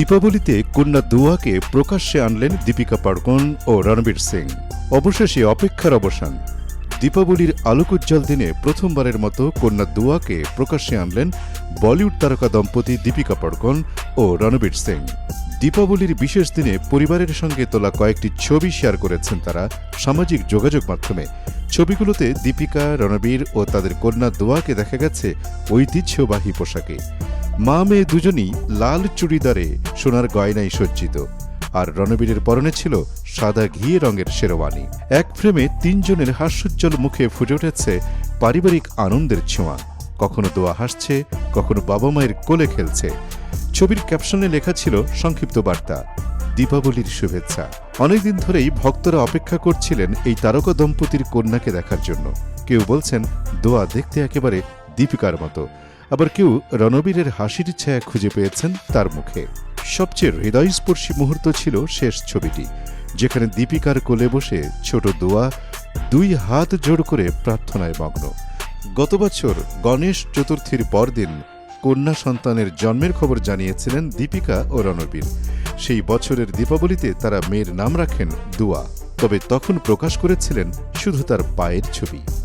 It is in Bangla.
দীপাবলিতে কন্যা দুয়াকে প্রকাশ্যে আনলেন দীপিকা পাড়কোন ও রণবীর সিং। অবশেষে অপেক্ষার অবসান। দীপাবলির আলোকোজ্জ্বল দিনে প্রথমবারের মতো কন্যা দুয়াকে প্রকাশ্যে আনলেন বলিউড তারকা দম্পতি দীপিকা পাড়কোন ও রণবীর সিং। দীপাবলির বিশেষ দিনে পরিবারের সঙ্গে তোলা কয়েকটি ছবি শেয়ার করেছেন তারা সামাজিক যোগাযোগ মাধ্যমে। ছবিগুলোতে দীপিকা, রণবীর ও তাদের কন্যা দোয়াকে দেখা গেছে ঐতিহ্যবাহী পোশাকে। মা মেয়ে দুজনই লাল চুড়িদারে সোনার গয়নায় সজ্জিত। আর রণবীরের পরনে ছিল সাদা ঘিয়ে রঙের শেরওয়ানি। এক ফ্রেমে তিনজনের হাস্যোজ্জ্বল মুখে ফুটে উঠেছে পারিবারিক আনন্দের ছোঁয়া। কখনো দোয়া হাসছে, কখনো বাবা মায়ের কোলে খেলছে। ছবির ক্যাপশনে লেখা ছিল সংক্ষিপ্ত বার্তা, দীপাবলির শুভেচ্ছা। অনেকদিন ধরেই ভক্তরা অপেক্ষা করছিলেন এই তারকা দম্পতির কন্যাকে দেখার জন্য। কেউ বলছেন, দোয়া দেখতে একেবারে দীপিকার মতো। আবার কেউ রণবীরের হাসির ছায়া খুঁজে পেয়েছেন তার মুখে। সবচেয়ে হৃদয়স্পর্শী মুহূর্ত ছিল শেষ ছবিটি, যেখানে দীপিকার কোলে বসে ছোট দোয়া, দুই হাত জোড় করে প্রার্থনায় মগ্ন। গত বছর গণেশ চতুর্থীর পরদিন কন্যা সন্তানের জন্মের খবর জানিয়েছিলেন দীপিকা ও রণবীর। সেই বছরের দীপাবলিতে তারা মেয়ের নাম রাখেন দুয়া, তবে তখন প্রকাশ করেছিলেন শুধু তার পায়ের ছবি।